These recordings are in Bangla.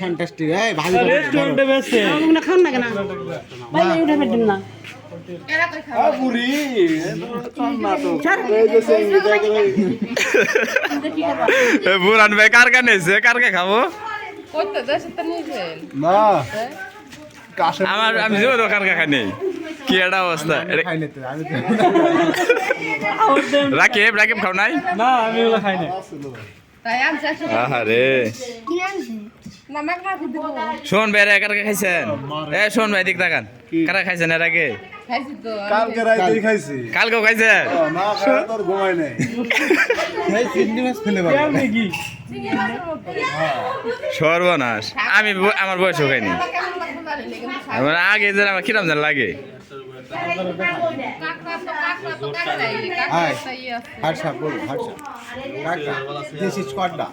ফ্যান্টাস্টিক এই ভালো রেস্টুরেন্টে বেসছে খান না কেন? ভাই উঠে ফেলবেন না। পুরি এ বুরান ভাই কার এসে কার কে খাব? দেশে তো না। আমার আমি কার কাকা কি একটা অবস্থা? রাকিব রাকিব খাও নাই? না আমি ওগুলো খাই না আহারে। শোন ভাই রে কার কে খাইছেন এ শোন ভাই দিক তাকান। কারা খাইছেন এর আগে? কালকে রাইতেই খাইছি। কালকেও খাইছেন না খাওয়া তোর ঘুমাই নাই। এই চিংড়ি মাছ ফেলে কি সর্বনাশ। আমি আমার বয়স খাইনি। কেমন লাগবে জানি না, কিন্তু খাই। আমার আগে যে আমার কিরম যেন লাগে। বল কাকা দিস ইজ কড্ডা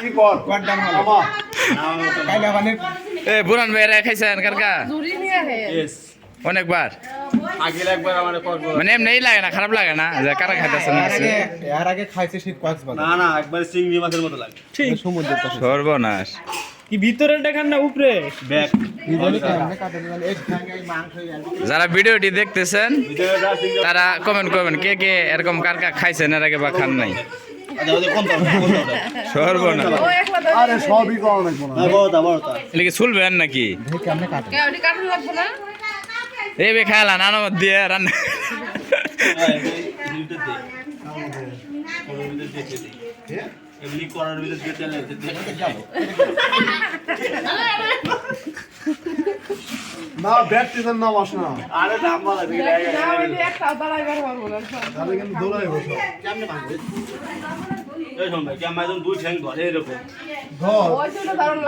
কি কড্ডা মামা কাইলা মানে এ বুরান খাইছেন কারকা নিয়ে। অনেকবার? আগে একবার আমার করব মানে এমনি লাগে না খারাপ লাগে না যে কারা এর আগে খাইছে শীত কক্সবাজার। না না একবার চিংড়ি মাছের মতো লাগে। ঠিক। সমুদ্রের সর্বনাশ। কি ভিতরে দেখান না উপরে? মানে যারা ভিডিওটি দেখতেছেন তারা কমেন্ট করবেন কে কে এরকম কার কার খাইছেন এর আগে বা খান নাই। চুলবেন নাকি? এই বে খাইলা নানা দিয়ে রান্না। এমনি করার ভিতরে দিয়ে তেল যাব। না ব্যাট টিজার না বাস না। আরে দাম বলা দিকে না, ওইটি একটাও দাঁড়াইবার পারব না। তাহলে কিন্তু দৌড়াই বসো। এই শোন ভাই কেমন দুই ঠ্যাং ধরে এরকম ধর। ওই জন্য দারুণ।